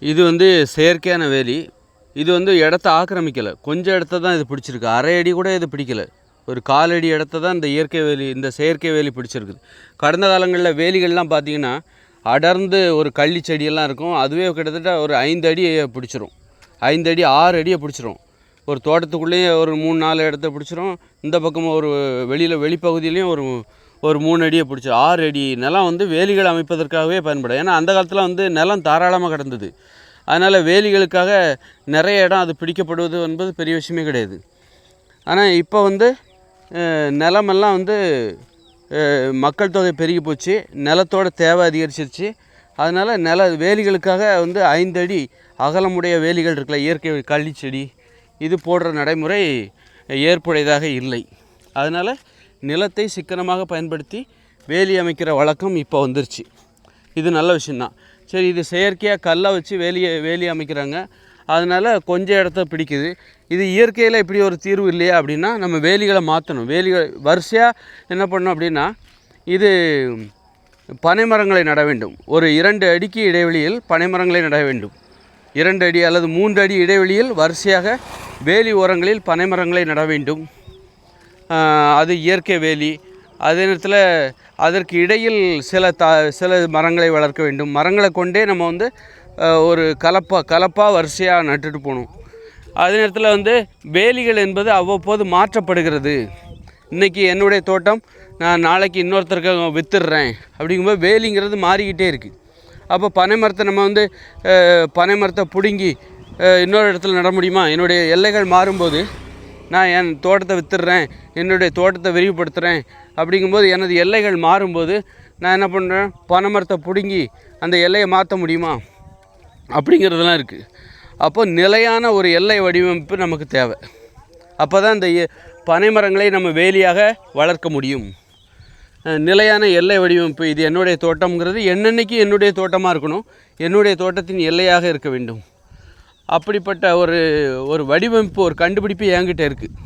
இது வந்து செயற்கையான வேலி. இது வந்து இடத்த ஆக்கிரமிக்கலை. கொஞ்சம் இடத்த தான் இது பிடிச்சிருக்கு. அரை அடி கூட இது பிடிக்கல. ஒரு காலடி இடத்த தான் இந்த இயற்கை வேலி இந்த செயற்கை வேலி பிடிச்சிருக்குது. கடந்த காலங்களில் வேலிகள்லாம் பார்த்தீங்கன்னா அடர்ந்து ஒரு கள்ளி செடியெல்லாம் இருக்கும். அதுவே கிட்டத்தட்ட ஒரு ஐந்து அடியை பிடிச்சிரும். ஐந்து அடி ஆறு அடியை பிடிச்சிரும். ஒரு தோட்டத்துக்குள்ளேயே ஒரு மூணு நாலு இடத்த பிடிச்சிரும். இந்த பக்கம் ஒரு வெளியில் வெளிப்பகுதியிலையும் ஒரு ஒரு மூணு அடியை பிடிச்சி ஆறு அடி நிலம் வந்து வேலிகள் அமைப்பதற்காகவே பயன்படும். ஏன்னா அந்த காலத்தில் வந்து நிலம் தாராளமாக கிடந்தது. அதனால் வேலிகளுக்காக நிறைய இடம் அது பிடிக்கப்படுவது என்பது பெரிய விஷயமே கிடையாது. ஆனால் இப்போ வந்து நிலமெல்லாம் வந்து மக்கள் தொகை பெருகி போச்சு. நிலத்தோட தேவை அதிகரிச்சிருச்சு. அதனால் நில வேலிகளுக்காக வந்து ஐந்து அடி அகலமுடைய வேலிகள் இருக்கல இயற்கை கள்ளிச்செடி இது போடுற நடைமுறை ஏற்புடையதாக இல்லை. அதனால் நிலத்தை சிக்கனமாக பயன்படுத்தி வேலி அமைக்கிற வழக்கம் இப்போ வந்துருச்சு. இது நல்ல விஷயந்தான் சரி இது செயற்கையாக கல்லை வச்சு வேலியை வேலி அமைக்கிறாங்க. அதனால் கொஞ்சம் இடத்த பிடிக்குது. இது இயற்கையில் இப்படி ஒரு தீர்வு இல்லையா அப்படின்னா நம்ம வேலிகளை மாற்றணும் வேலிகள் வரிசையாக என்ன பண்ணணும் அப்படின்னா இது பனைமரங்களை நட வேண்டும். ஒரு இரண்டு அடிக்கு இடைவெளியில் பனைமரங்களை நட வேண்டும். இரண்டு அடி அல்லது மூன்று அடி இடைவெளியில் வரிசையாக வேலி ஓரங்களில் பனைமரங்களை நட வேண்டும். அது இயற்கை வேலி. அதே நேரத்தில் அதற்கு இடையில் சில த சில மரங்களை வளர்க்க வேண்டும். மரங்களை கொண்டே நம்ம வந்து ஒரு கலப்பா கலப்பாக வரிசையாக நட்டுட்டு போகணும். அதே நேரத்தில் வந்து வேலிகள் என்பது அவ்வப்போது மாற்றப்படுகிறது. இன்றைக்கி என்னுடைய தோட்டம் நான் நாளைக்கு இன்னொருத்தருக்கு வித்துடுறேன். அப்படிங்கும்போது வேலிங்கிறது மாறிக்கிட்டே இருக்குது அப்போ பனை மரத்தை நம்ம வந்து பனை மரத்தை பிடுங்கி இன்னொரு இடத்துல நட முடியுமா? என்னுடைய எல்லைகள் மாறும்போது நான் என் தோட்டத்தை வித்துடுறேன் என்னுடைய தோட்டத்தை விரிவுபடுத்துகிறேன் அப்படிங்கும்போது எனது எல்லைகள் மாறும்போது நான் என்ன பண்ணுறேன்? பனை மரத்தை பிடுங்கி அந்த எல்லையை மாற்ற முடியுமா? அப்படிங்கிறதெல்லாம் இருக்குது அப்போ நிலையான ஒரு எல்லை வடிவமைப்பு நமக்கு தேவை. அப்போ தான் இந்த எ- பனை மரங்களை நம்ம வேலியாக வளர்க்க முடியும். நிலையான எல்லை வடிவமைப்பு இது என்னுடைய தோட்டம்ங்கிறது என்னென்னைக்கு என்னுடைய தோட்டமாக இருக்கணும்? என்னுடைய தோட்டத்தின் எல்லையாக இருக்க வேண்டும். அப்படிப்பட்ட ஒரு ஒரு வடிவமைப்பு ஒரு கண்டுபிடிப்பு என்கிட்ட இருக்குது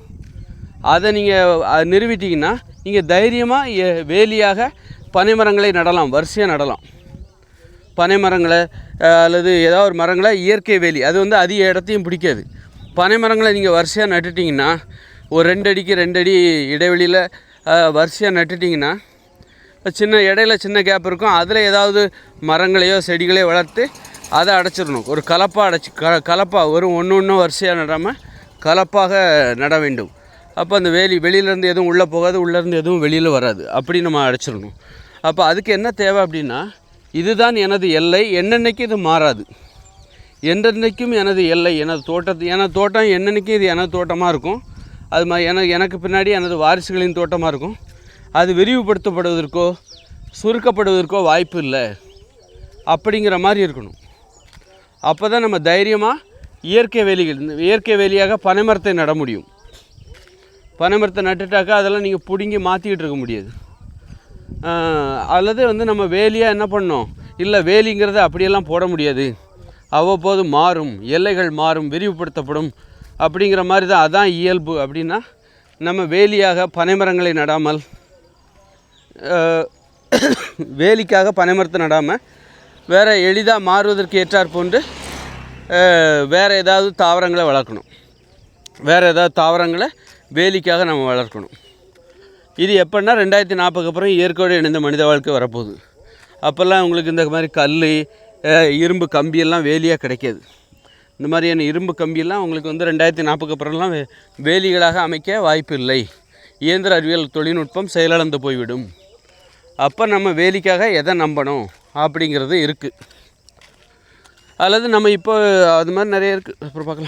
அதை நீங்கள் நிறுவிட்டிங்கன்னா நீங்கள் தைரியமாக வேலியாக பனைமரங்களை நடலாம் வரிசையாக நடலாம். பனை மரங்களை அல்லது ஏதாவது ஒரு மரங்களை இயற்கை வேலி அது வந்து அதிக இடத்தையும் பிடிக்காது. பனை மரங்களை நீங்கள் வரிசையாக நட்டுட்டிங்கன்னா ஒரு ரெண்டு அடிக்கு ரெண்டு அடி இடைவெளியில் வரிசையாக நட்டுட்டிங்கன்னா சின்ன இடையில சின்ன கேப் இருக்கும். அதில் ஏதாவது மரங்களையோ செடிகளையோ வளர்த்து அதை அடைச்சிடணும். ஒரு கலப்பாக அடைச்சி க கலப்பாக ஒரு ஒன்று ஒன்று வரிசையாக நடாமல் கலப்பாக நட வேண்டும். அப்போ அந்த வேலி வெளியிலேருந்து எதுவும் உள்ளே போகாது உள்ளேருந்து எதுவும் வெளியில் வராது. அப்படி நம்ம அடைச்சிடணும். அப்போ அதுக்கு என்ன தேவை அப்படின்னா இதுதான் எனது எல்லை என்னென்னைக்கு இது மாறாது. என்றென்னைக்கும் எனது எல்லை எனது தோட்டத்து எனது தோட்டம் என்னென்னைக்கும் இது எனது தோட்டமாக இருக்கும். அது மா என எனக்கு பின்னாடி எனது வாரிசுகளின் தோட்டமாக இருக்கும். அது விரிவுபடுத்தப்படுவதற்கோ சுருக்கப்படுவதற்கோ வாய்ப்பு இல்லை. அப்படிங்கிற மாதிரி இருக்கணும். அப்போ தான் நம்ம தைரியமாக இயற்கை வேலிகள் இயற்கை வேலியாக பனைமரத்தை நட முடியும். பனைமரத்தை நட்டுட்டாக்கா அதெல்லாம் நீங்கள் பிடுங்கி மாற்றிக்கிட்டு இருக்க முடியாது. அல்லது வந்து நம்ம வேலியாக என்ன பண்ணோம் இல்லை வேலிங்கிறத அப்படியெல்லாம் போட முடியாது. அவ்வப்போது மாறும் எல்லைகள் மாறும் விரிவுபடுத்தப்படும் அப்படிங்கிற மாதிரி தான் அதான் இயல்பு அப்படின்னா நம்ம வேலியாக பனைமரங்களை நடாமல் வேலிக்காக பனைமரத்தை நடாமல் வேறு எளிதாக மாறுவதற்கு ஏற்றார் போன்று வேறு ஏதாவது தாவரங்களை வளர்க்கணும். வேறு ஏதாவது தாவரங்களை வேலிக்காக நம்ம வளர்க்கணும். இது எப்படின்னா ரெண்டாயிரத்தி நாற்பதுக்கு அப்புறம் இயற்கையோடு இணைந்த மனித வாழ்க்கை வரப்போகுது. அப்போல்லாம் உங்களுக்கு இந்த மாதிரி கல் இரும்பு கம்பியெல்லாம் வேலியாக கிடைக்காது. இந்த மாதிரியான இரும்பு கம்பியெல்லாம் உங்களுக்கு வந்து ரெண்டாயிரத்தி நாற்பதுக்கு அப்புறம்லாம் வே- வேலிகளாக அமைக்க வாய்ப்பு இல்லை இயந்திர அறிவியல் தொழில்நுட்பம் செயலிழந்து போய்விடும். அப்போ நம்ம வேலிக்காக எதை நம்பணும் அப்படிங்கிறது இருக்குது அல்லது நம்ம இப்போ அது மாதிரி நிறைய இருக்குது அப்புறம் பார்க்கலாம்.